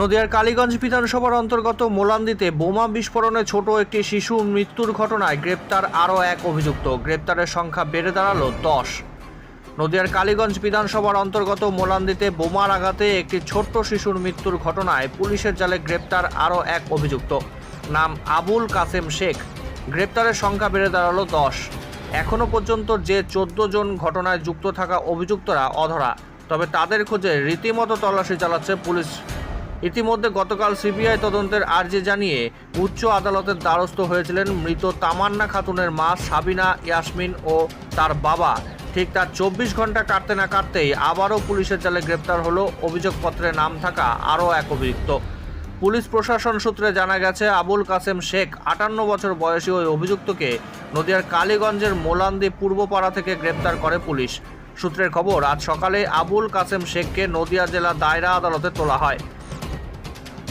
নদিয়ার কালীগঞ্জ বিধানসভার অন্তর্গত মোলান্দিতে বোমা বিস্ফোরণে ছোট একটি শিশু মৃত্যুর ঘটনায় গ্রেপ্তার আরও এক অভিযুক্ত। গ্রেপ্তারের সংখ্যা বেড়ে দাঁড়াল দশ। নদিয়ার কালীগঞ্জ বিধানসভার অন্তর্গত মোলান্দিতে বোমার আঘাতে একটি ছোট্ট শিশুর মৃত্যুর ঘটনায় পুলিশের জালে গ্রেপ্তার আরও এক অভিযুক্ত। নাম আবুল কাসেম শেখ। গ্রেপ্তারের সংখ্যা বেড়ে দাঁড়াল দশ। এখনও পর্যন্ত যে চোদ্দ জন ঘটনায় যুক্ত থাকা অভিযুক্তরা অধরা, তবে তাদের খোঁজে রীতিমতো তল্লাশি চালাচ্ছে পুলিশ। ইতিমধ্যে গতকাল সিবিআই তদন্তের আর্জি জানিয়ে উচ্চ আদালতের দ্বারস্থ হয়েছিলেন মৃত তামান্না খাতুনের মা সাবিনা ইয়াসমিন ও তার বাবা। ঠিক তার চব্বিশ ঘণ্টা কাটতে না কাটতেই আবারও পুলিশের জালে গ্রেপ্তার হলো। অভিযোগপত্রে নাম থাকা আরও এক অভিযুক্ত। পুলিশ প্রশাসন সূত্রে জানা গেছে, আবুল কাসেম শেখ, আটান্ন বছর বয়সী ওই অভিযুক্তকে নদিয়ার কালীগঞ্জের মোলান্দি পূর্বপাড়া থেকে গ্রেপ্তার করে পুলিশ। সূত্রের খবর, আজ সকালে আবুল কাসেম শেখকে নদিয়া জেলা দায়রা আদালতে তোলা হয়।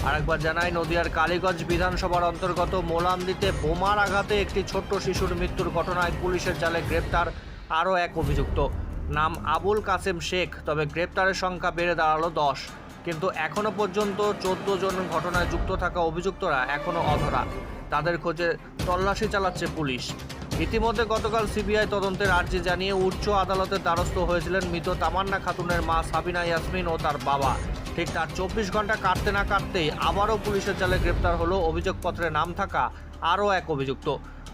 আরেকবার জানাই, নদিয়ার কালীগঞ্জ বিধানসভার অন্তর্গত মোলান্দিতে বোমার আঘাতে একটি ছোট্ট শিশুর মৃত্যুর ঘটনায় পুলিশের জালে গ্রেপ্তার আরও এক অভিযুক্ত। নাম আবুল কাসেম শেখ, তবে গ্রেপ্তারের সংখ্যা বেড়ে দাঁড়াল দশ। কিন্তু এখনও পর্যন্ত চোদ্দ জন ঘটনায় যুক্ত থাকা অভিযুক্তরা এখনও অধরা। তাদের খোঁজে তল্লাশি চালাচ্ছে পুলিশ। ইতিমধ্যে গতকাল সিবিআই তদন্তের আর্জি জানিয়ে উচ্চ আদালতের দ্বারস্থ হয়েছিলেন মৃত তামান্না খাতুনের মা সাবিনা ইয়াসমিন ও তার বাবা। ঠিক তার চব্বিশ ঘণ্টা কাটতে না কাটতেই আবারও পুলিশের জালে গ্রেপ্তার হলো। অভিযোগপত্রে নাম থাকা আরও এক অভিযুক্ত।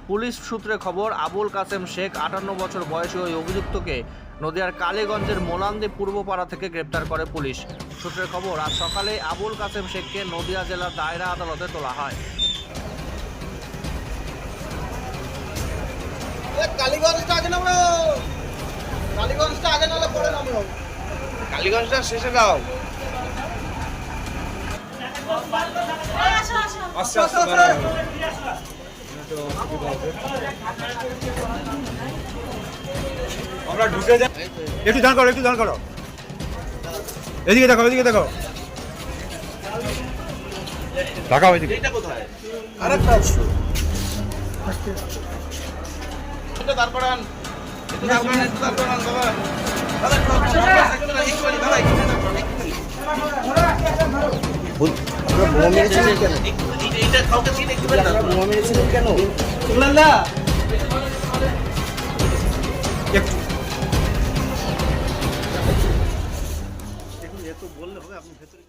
পুলিশ সূত্রে খবর আবুল কাসেম শেখ আটান্ন বছর বয়সী ওই অভিযুক্তকে নদিয়ার কালীগঞ্জের মোলান্দি পূর্বপাড়া থেকে গ্রেপ্তার করে পুলিশ। সূত্রের খবর আজ সকালে আবুল কাসেম শেখকে নদিয়া জেলার দায়রা আদালতে তোলা হয়। কালীগঞ্জটা আগে নামো। কালীগঞ্জটা আগে পরে নামো। কালীগঞ্জটা শেষে দাও। আস্তে আস্তে আমরা ঢুকে যাই একটু দাঁড় করো একটু দাঁড় করো এদিকে দেখো এদিকে দেখো তাকাও এদিকে আরেকটা আছে এটা দাঁড় করান করান করান দাদা দাদা, বললে হবে আপনি ভেতরে